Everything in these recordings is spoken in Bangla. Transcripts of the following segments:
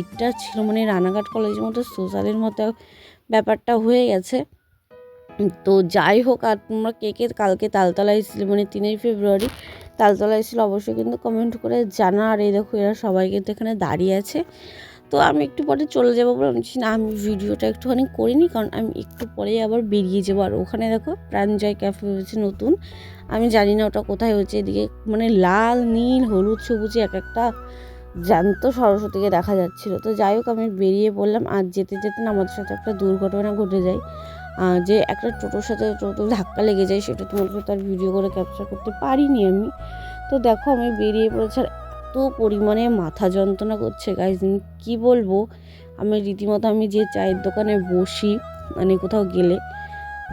এটা ছিল মানে রানাঘাট কলেজের মতো সোশ্যালের মতো ব্যাপারটা হয়ে গেছে। তো যাই হোক, আর তোমরা কে কে কালকে তালতলা এসেছিলে? মানে তিনই ফেব্রুয়ারি। তালতলা এসেছিলে অবশ্যই কিন্তু কমেন্ট করে জানা। আর এই দেখো, এরা সবাই কিন্তু এখানে দাঁড়িয়ে আছে। তো আমি একটু পরে চলে যাব বলে আমি না, আমি ভিডিওটা একটুখানি করিনি, কারণ আমি একটু পরেই আবার বেরিয়ে যাব। আর ওখানে দেখো, প্রাণজয় ক্যাফে হয়েছে নতুন। আমি জানি না ওটা কোথায় হয়েছে। এদিকে মানে লাল, নীল, হলুদ, সবুজে এক একটা জ্যান্ত সরস্বতীকে দেখা যাচ্ছিল। তো যাই হোক, আমি বেরিয়ে পড়লাম। আর যেতে যেতে না আমাদের সাথে একটা দুর্ঘটনা ঘটে যায়। যে একটা টোটোর সাথে টোটো ধাক্কা লেগে যায়, সেটা সাথে আর ভিডিও করে ক্যাপচার করতে পারিনি আমি। তো দেখো, আমি বেরিয়ে পড়েছি আর এত পরিমাণে মাথা যন্ত্রণা করছে। গাইজ কী বলব? আমি রীতিমতো আমি যে চায়ের দোকানে বসি মানে কোথাও গেলে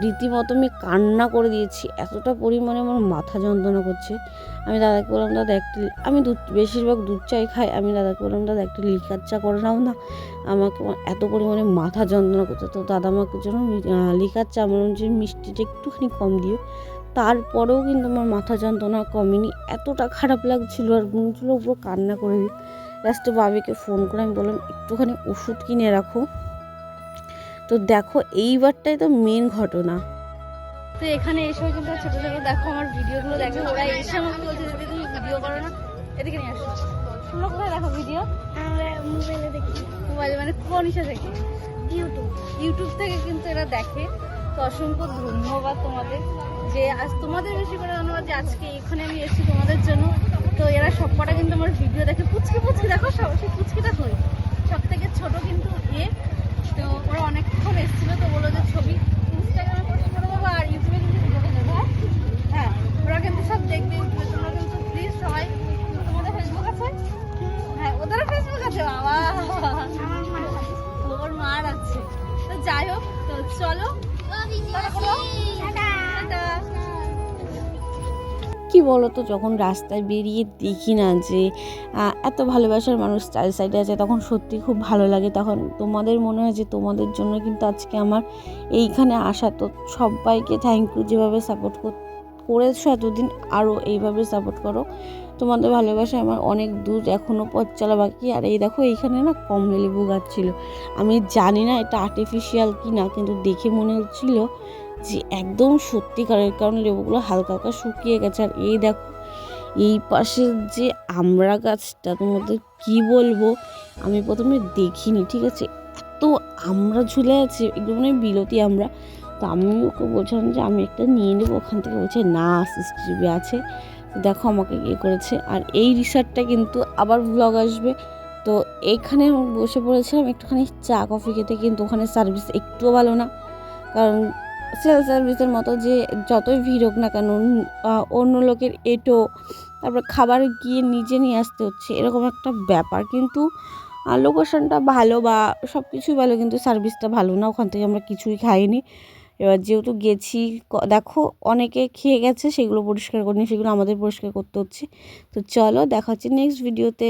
রীতিমতো আমি কান্না করে দিয়েছি। এতটা পরিমাণে আমার মাথা যন্ত্রণা করছে। আমি দাদাকে বললাম, দাদা, একটা আমি দুধ, বেশিরভাগ দুধ চাই খাই। আমি দাদাকে বললাম, দাদা, একটা লিকার চা করে নাও না। আমাকে আমার এত পরিমাণে মাথা যন্ত্রণা করছে। তো দাদা আমাকে জন্য লিকার চা বললাম যে মিষ্টিটা একটুখানি কম দিও। তারপরেও কিন্তু আমার মাথা যন্ত্রণা কমেনি। এতটা খারাপ লাগছিল আর হচ্ছিল পুরো কান্না করে দিই। লাস্টে বাবিকে ফোন করে আমি বললাম, একটুখানি ওষুধ কিনে রাখো। তো দেখো এইবারটাই তো মেন ঘটনা। তো এখানে এসেও কিন্তু ছোট ছোট দেখো আমার ভিডিওগুলো দেখে ওরা এসে আমাকে বলছে যদি তুমি ভিডিও করো না। এদিকে নিয়ে আসো। তোমরা কোথায় দেখো ভিডিও মোবাইলে দেখি। মোবাইলে মানে কোন ইসে থেকে? ইউটিউব। ইউটিউব থেকে কিন্তু এরা দেখে। তো অসংখ্য ধন্যবাদ তোমাদের যে আজ তোমাদের বেশি করে ধন্যবাদ যে আজকে এখানে আমি এসেছি তোমাদের জন্য। তো এরা সবকটা কিন্তু আমার ভিডিও দেখে পুচকে পুচকি দেখো সব সেই পুচকিটা কই সব থেকে ছোট কিন্তু এ তো ওরা অনেকক্ষণ এসেছিল তো বলল যে ছবি ইনস্টাগ্রামে পোস্ট করে দেবো আর ইউটিউবে কিন্তু ভিডিও দেবো। হ্যাঁ? ওরা কিন্তু সব দেখবে ইউটিউবে তোমরা কিন্তু প্লিজ সবাই তোমাদের ফেসবুক আছে? হ্যাঁ ওদেরও ফেসবুক আছে? বাবা ওর মার আছে। তো যাই হোক তো চলো। কি বলো তো যখন রাস্তায় বেরিয়ে দেখি না যে এত ভালোবাসার মানুষ চার সাইডে আছে, তখন সত্যি খুব ভালো লাগে। তখন তোমাদের মনে হয় যে, তোমাদের জন্য কিন্তু আজকে আমার এইখানে আসা। তো সবাইকে থ্যাংক ইউ যেভাবে সাপোর্ট করেছ এতদিন আরও এইভাবে সাপোর্ট করো। তোমাদের ভালোবাসায় আমার অনেক দূর এখনও পথ চলা বাকি। আর এই দেখো, এইখানে না কমলা লেবু গাছ ছিল। আমি জানি না এটা আর্টিফিশিয়াল কি না কিন্তু দেখে মনে হচ্ছিল যে একদম সত্যিকারের, কারণ লেবুগুলো হালকা হালকা শুকিয়ে গেছে। আর এই দেখো, এই পাশের যে আমড়া গাছটা তোমাদের কি বলব, আমি প্রথমে দেখিনি, ঠিক আছে? এত আমরা ঝুলে আছে, এগুলো মানে বিলতি আমরা। তো আমি ওকে বলছিলাম যে, আমি একটা নিয়ে নেব ওখান থেকে। বলছে, না, সিসিটিভি আছে। দেখো আমাকে ইয়ে করেছে। আর এই রিসার্টটা কিন্তু আবার ব্লগ আসবে। তো এখানে বসে পড়েছিলাম, একটুখানি চা, কফি খেতে, কিন্তু ওখানে সার্ভিস একটুও ভালো না। কারণ সেল সার্ভিসের মতো যে যতই ভিড় হোক না কেন অন্য লোকের এটো, তারপর খাবার গিয়ে নিজে নিয়ে আসতে হচ্ছে, এরকম একটা ব্যাপার। কিন্তু লোকেশনটা ভালো বা সব কিছুই ভালো, কিন্তু সার্ভিসটা ভালো না, ওখান থেকে আমরা কিছুই খাইনি। এবার যেহেতু গেছি দেখো, অনেকে খেয়ে গেছে, সেগুলো পরিষ্কার করিনি সেগুলো আমাদের পরিষ্কার করতে হচ্ছে। তো চলো, দেখা হচ্ছে নেক্সট ভিডিওতে